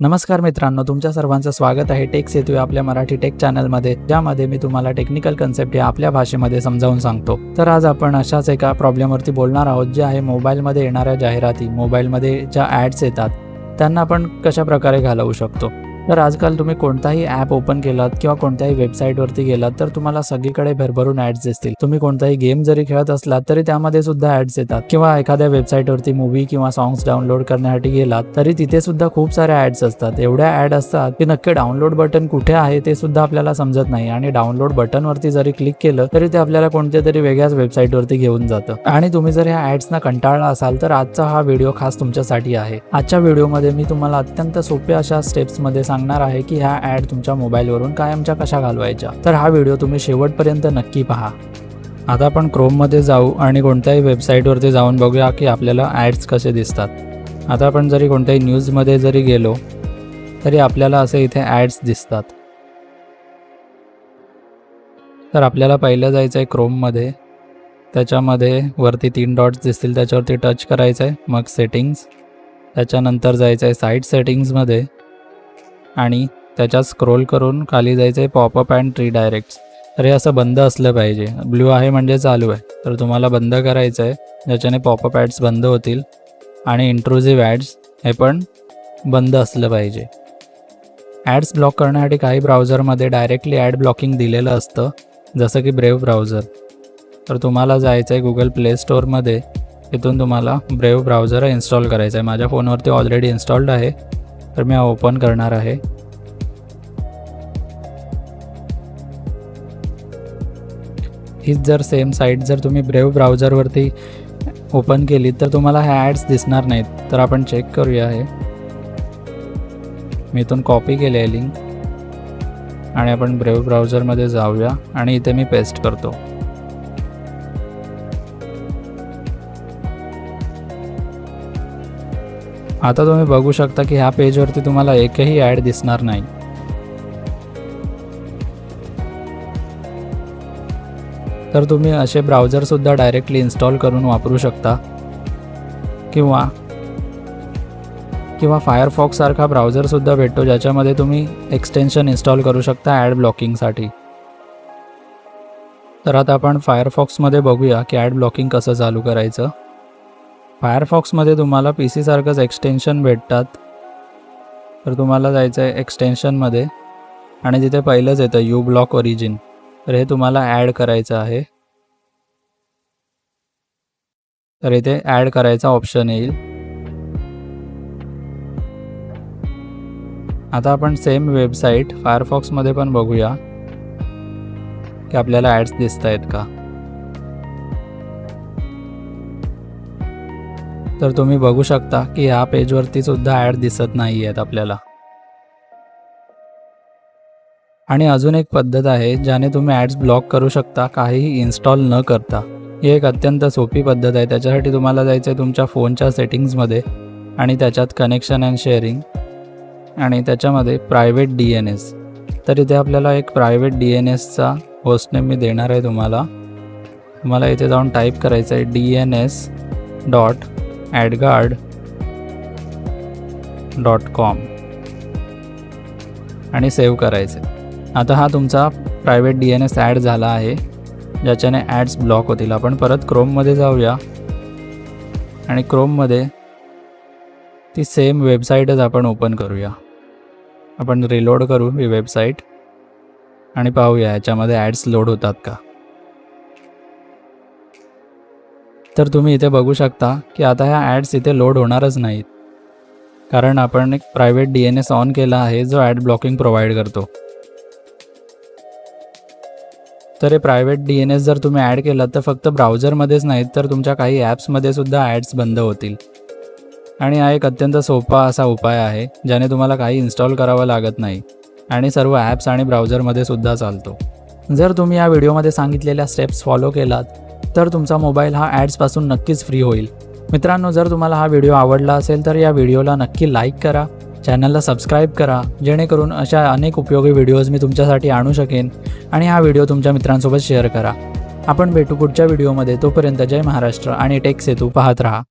नमस्कार मित्रांनो तुमच्या सर्वांचं स्वागत आहे टेक सेतू आपल्या मराठी टेक चॅनलमध्ये ज्यामध्ये मी तुम्हाला टेक्निकल कन्सेप्ट या आपल्या भाषेमध्ये समजावून सांगतो. तर आज आपण अशाच एका प्रॉब्लेमवरती बोलणार आहोत जे आहे मोबाईलमध्ये येणाऱ्या जाहिराती मोबाईलमध्ये ज्या ॲड्स येतात त्यांना आपण कशा प्रकारे घालवू शकतो? तर आजकाल तुम्ही कोणताही ॲप ओपन केलात किंवा कोणत्याही वेबसाईटवरती गेलात तर तुम्हाला सगळीकडे भरभरून ॲड्स दिसतील. तुम्ही कोणताही गेम जरी खेळत असलात तरी त्यामध्ये सुद्धा ॲड्स येतात. किंवा एखाद्या वेबसाईटवरती मूवी किंवा सॉंग्स डाउनलोड करण्यासाठी गेलात तरी तिथे सुद्धा खूप साऱ्या ॲड्स असतात. एवढ्या ॲड असतात की नक्की डाउनलोड बटन कुठे आहे ते सुद्धा आपल्याला समजत नाही. आणि डाउनलोड बटनवरती जरी क्लिक केलं तरी ते आपल्याला कोणत्या तरी वेगळ्याच वेबसाईटवरती घेऊन जातं. आणि तुम्ही जर ह्या ॲड्सना कंटाळला असाल तर आजचा हा व्हिडिओ खास तुमच्यासाठी आहे. आजच्या व्हिडिओमध्ये मी तुम्हाला अत्यंत सोप्या अशा स्टेप्समध्ये सांगणार आहे की ह्या ॲड तुमच्या मोबाईलवरून कायमच्या कशा घालवायच्या? तर हा व्हिडिओ तुम्ही शेवटपर्यंत नक्की पहा. आता आपण क्रोममध्ये जाऊ आणि कोणत्याही वेबसाईटवरती जाऊन बघूया की आपल्याला ॲड्स कसे दिसतात. आता आपण जरी कोणत्याही न्यूजमध्ये जरी गेलो तरी आपल्याला असे इथे ॲड्स दिसतात. तर आपल्याला पहिलं जायचं आहे क्रोममध्ये त्याच्यामध्ये वरती तीन डॉट्स दिसतील त्याच्यावरती टच करायचं आहे मग सेटिंग्स त्याच्यानंतर जायचं आहे साईट सेटिंग्समध्ये आणि त्याच्यात स्क्रोल करून खाली जायचं आहे पॉपअप अँड ट्री तर हे असं बंद असलं पाहिजे. ब्ल्यू आहे म्हणजे चालू आहे. तर तुम्हाला बंद करायचं आहे ज्याच्याने पॉपअप ॲड्स बंद होतील आणि इंट्रुझिव्ह ॲड्स हे पण बंद असलं पाहिजे. ॲड्स ब्लॉक करण्यासाठी काही ब्राउझरमध्ये डायरेक्टली ॲड ब्लॉकिंग दिलेलं असतं. जसं की ब्रेव ब्राउझर तर तुम्हाला जायचं आहे गुगल प्ले स्टोअरमध्ये तिथून तुम्हाला ब्रेव ब्राउझर इन्स्टॉल करायचं आहे माझ्या फोनवरती ऑलरेडी इन्स्टॉल्ड आहे. तर मी ओपन करणार आहे. हीच जर सेम साईट जर तुम्ही ब्रेव ब्राउझरवरती ओपन केली तर तुम्हाला ह्या ॲड्स दिसणार नाहीत. तर आपण चेक करूया हे. मी इथून कॉपी केली आहे लिंक आणि आपण ब्रेव ब्राउझरमध्ये जाऊया. आणि इथे मी पेस्ट करतो. आता तुम्ही बघू शकता की ह्या पेजवरती तुम्हाला एकही ॲड दिसणार नाही. तर तुम्ही असे ब्राउझरसुद्धा डायरेक्टली इन्स्टॉल करून वापरू शकता. किंवा किंवा फायरफॉक्ससारखा ब्राउझरसुद्धा भेटतो ज्याच्यामध्ये तुम्ही एक्सटेन्शन इन्स्टॉल करू शकता ॲड ब्लॉकिंगसाठी तर आता आपण फायरफॉक्समध्ये बघूया की ॲड ब्लॉकिंग कसं चालू करायचं. फायरफॉक्समध्ये तुम्हाला पी सीसारखंच एक्सटेन्शन भेटतात. तर तुम्हाला जायचं आहे एक्सटेन्शनमध्ये आणि तिथे पहिलंच येतं यू ब्लॉक ओरिजिन तर हे तुम्हाला ॲड करायचं आहे. तर इथे ॲड करायचा ऑप्शन येईल. आता आपण सेम वेबसाईट फायरफॉक्समध्ये पण बघूया की आपल्याला ॲड्स दिसत आहेत का. तर तुम्ही बघू शकता की ह्या पेजवरती सुद्धा ॲड दिसत नाही आहेत आपल्याला. आणि अजून एक पद्धत आहे ज्याने तुम्ही ॲड्स ब्लॉक करू शकता काहीही इन्स्टॉल न करता. ही एक अत्यंत सोपी पद्धत आहे त्याच्यासाठी तुम्हाला जायचं आहे तुमच्या फोनच्या सेटिंग्समध्ये आणि त्याच्यात कनेक्शन अँड शेअरिंग आणि त्याच्यामध्ये प्रायव्हेट डी एन एस. तर इथे आपल्याला एक प्रायव्हेट डी एन एसचा होस्टनेम मी देणार आहे तुम्हाला. तुम्हाला इथे जाऊन टाईप करायचं आहे D N S dot AdGuard dot com आणि सेव्ह करायचे. आता हा तुमचा private D N S add झाला आहे ज्याच्याने ॲड्स ब्लॉक होतील. आपण परत क्रोममध्ये जाऊया. आणि क्रोममध्ये ती सेम वेबसाईटच आपण ओपन करूया. आपण रिलोड करू ही वेबसाईट आणि पाहूया याच्यामध्ये ॲड्स लोड होतात का. तर तुम्ही इथे बघू शकता की आता ह्या ॲड्स इथे लोड होणारच नाहीत. कारण आपण एक private D N S on केला आहे जो ॲड ब्लॉकिंग प्रोव्हाइड करतो. तर हे प्रायव्हेट डी एन एस जर तुम्ही ॲड केलात तर फक्त ब्राउझरमध्येच नाहीत तर तुमच्या काही ॲप्समध्ये सुद्धा ॲड्स बंद होतील. आणि हा एक अत्यंत सोपा असा उपाय आहे ज्याने तुम्हाला काही इन्स्टॉल करावं लागत नाही आणि सर्व ॲप्स आणि ब्राउझरमध्ये सुद्धा चालतो. जर तुम्ही या व्हिडिओमध्ये सांगितलेल्या स्टेप्स फॉलो केलात तर तुमचा मोबाईल हा ॲड्सपासून नक्कीच फ्री होईल. मित्रांनो जर तुम्हाला हा व्हिडिओ आवडला असेल तर या व्हिडिओला नक्की लाईक करा. चॅनलला सबस्क्राईब करा. जेणेकरून अशा अनेक उपयोगी व्हिडिओज मी तुमच्यासाठी आणू शकेन आणि हा व्हिडिओ तुमच्या मित्रांसोबत शेअर करा. आपण भेटू पुढच्या व्हिडिओमध्ये. तोपर्यंत जय महाराष्ट्र आणि टेक सेतू पाहत राहा.